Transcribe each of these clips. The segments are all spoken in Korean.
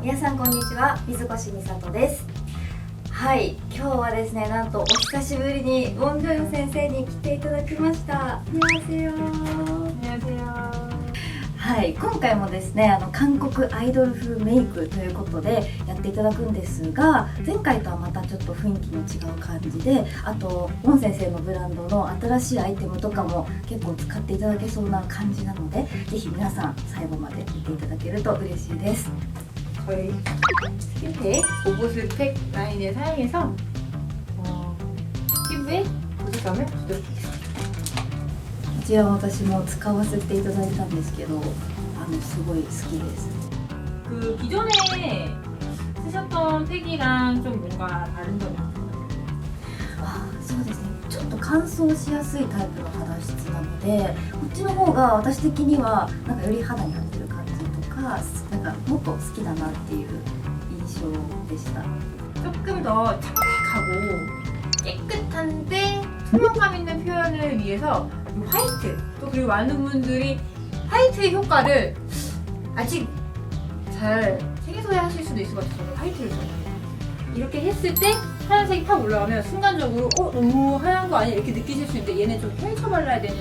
皆さんこんにちは水越美里です。はい今日はですねなんとお久しぶりにウォンジョヨ先生に来ていただきました。はい今回もですねあの韓国アイドル風メイクということでやっていただくんですが前回とはまたちょっと雰囲気の違う感じであとウォン先生のブランドの新しいアイテムとかも結構使っていただけそうな感じなので是非皆さん最後まで見ていただけると嬉しいです。 저희 스킨팩 오브스팩 라인을 사용해서 어, 피부에 보습감을 주도록 하겠습니다. こちらは私も使わせていただいたんですけどあのすごい好きです 그 기존에 쓰셨던 팩이랑 좀 뭔가 다른 점이 있나요? あそうですねちょっと乾燥しやすいタイプの肌質なのでこっちの方が私的にはなんかより肌に合って る感じとかなんかもっと好きだなっていう印象でした 조금 더 창백하고 깨끗한데 투명감 있는 표현을 위해서 이 화이트 또 그리고 많은 분들이 화이트의 효과를 아직 잘 생소해 하실 수도 있을 것 같아서 저는 화이트를 좋아해요 이렇게 했을 때 하얀색이 팍 올라가면 순간적으로 어 너무 하얀 거 아니야 이렇게 느끼실 수 있는데 얘는 좀 펼쳐 발라야 되는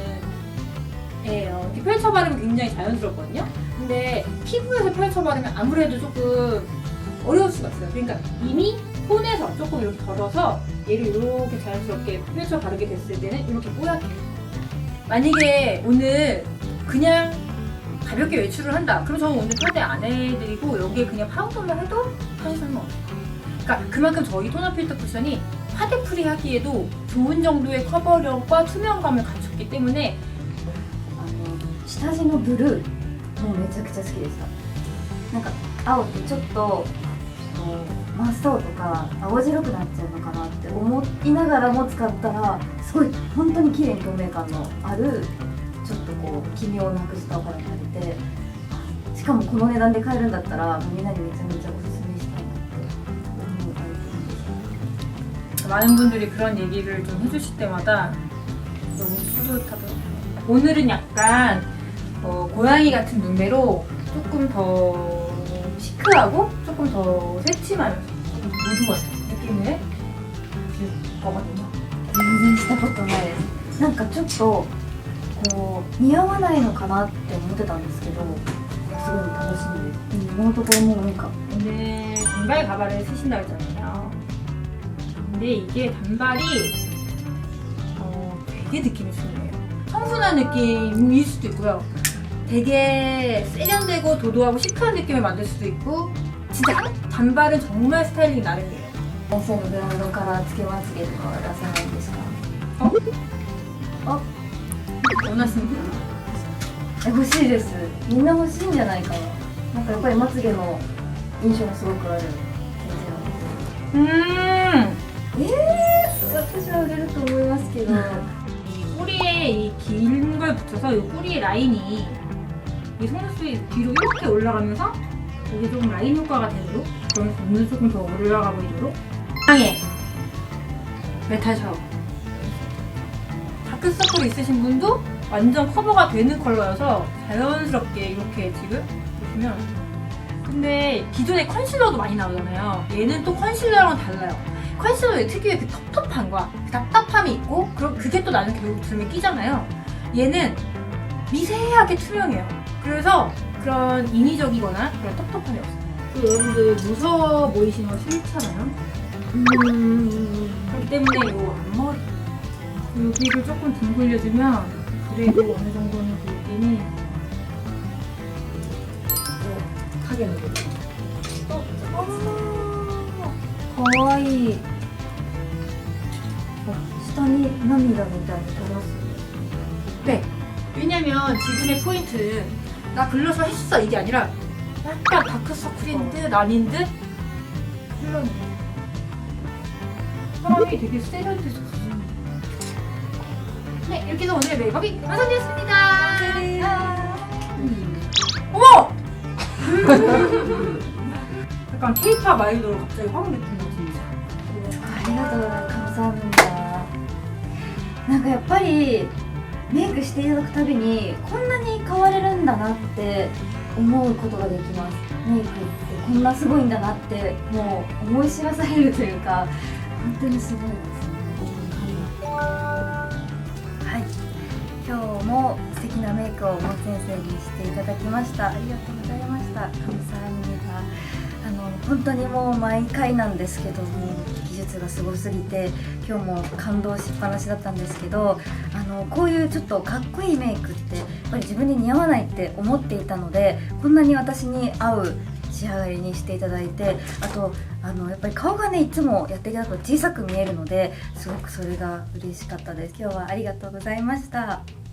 애예요 이렇게 펼쳐 바르면 굉장히 자연스럽거든요 근데 피부에서 펼쳐 바르면 아무래도 조금 어려울 수가 있어요 그러니까 이미 톤에서 조금 이렇게 덜어서 얘를 이렇게 자연스럽게 펼쳐 바르게 됐을 때는 이렇게 뽀얗게 만약에 오늘 그냥 가볍게 외출을 한다 그럼 저는 오늘 파데 안 해드리고 여기에 그냥 파우더만 해도 사실 상관없어요 그러니까 그만큼 저희 토너 필터 쿠션이 파데 프리 하기에도 좋은 정도의 커버력과 투명감을 갖췄기 때문에 あの下地のブルー もうめちゃくちゃ好きでしたなんか青ってちょっとこう真っ青とか青白くなっちゃうのかなって思いながらも使ったらすごい本当に綺麗に透明感のあるちょっとこう奇妙なくしたお肌になれてしかもこの値段で買えるんだったらみんなにめちゃめちゃおすすめしたいなって思うアイテムでした 많은 분들이 그런 얘기를 좀 해주실 때마다 너무 뿌듯하더라고요. 오늘은 약간 어, 고양이 같은 눈매로 조금 더 시크하고 조금 더 새침하면서 조금 무드 같은 느낌을 줄 거거든요. 全然したことないですなんかちょっとこう似合わないのかなって思ってたんですけどすごい楽しみです今のところもうなんか 오늘 단발 가발을 쓰신다고 했잖아요. 근데 이게 단발이 어, 되게 느낌이 중요해요. 청순한 느낌일 수도 있고요. 되게 세련되고 도도하고 시크한 느낌을 만들 수도 있고 진짜 단발은 정말 스타일링 나름이에요. 先生のブランドからつけまつげとかは出さないんですか 원하시는 분? え欲しいですみんな欲しいんじゃないかななんかやっぱりまつげの印象がすごくある先生なんで 음! えー、私は売れると思いますけど 이 꼬리에 이 긴 걸 붙여서 이 꼬리의 라인이 이 속눈썹이 뒤로 이렇게 올라가면서 이게 조금 라인 효과가 되도록 그런 눈 조금 더 올라가 보이도록 향해 메탈 샤워. 다크서클 있으신 분도 완전 커버가 되는 컬러여서 자연스럽게 이렇게 지금 보시면. 근데 기존에 컨실러도 많이 나오잖아요. 얘는 또 컨실러랑은 달라요 컨실러의 특유의 그 텁텁함과 그 답답함이 있고 그럼 그게 또 나는 결국 두름에 끼잖아요. 얘는 미세하게 투명해요. 그래서 그런 인위적이거나 그런 텁텁함이 없어요. 그 여러분들 무서워 보이시는 거 싫잖아요うん、 그렇기 때문에 이 앞머리 여기를 조금 둥글려주면 그래도 어느 정도는 그 느낌이 어, 하게 나요. 어, かわいいあ下に涙みたいに垂らす 네. 왜냐면 지금의 포인트는 나 글러서 했어 이게 아니라 약간 다크서클인 듯 아닌 듯 컬러는 사람이 되게 세련돼서 네 이렇게 해서 오늘의 메이크업이 완성되었습니다 어머! 약간 케이팝 아이돌 갑자기 확 느낀 거지 あり がとうございますなんかやっぱりメイクしていただくたびにこんなに変われるんだなって思うことができます。メイクってこんなすごいんだなってもう思い知らされるというか本当にすごいです。ね、はい今日も素敵なメイクをも先生にしていただきました。ありがとうございました。神さんにあの本当にもう毎回なんですけども。技術がすごすぎて今日も感動しっぱなしだったんですけどあのこういうちょっとかっこいいメイクってやっぱり自分に似合わないって思っていたのでこんなに私に合う仕上がりにしていただいてあとあのやっぱり顔がねいつもやっていただくと小さく見えるのですごくそれが嬉しかったです。今日はありがとうございました。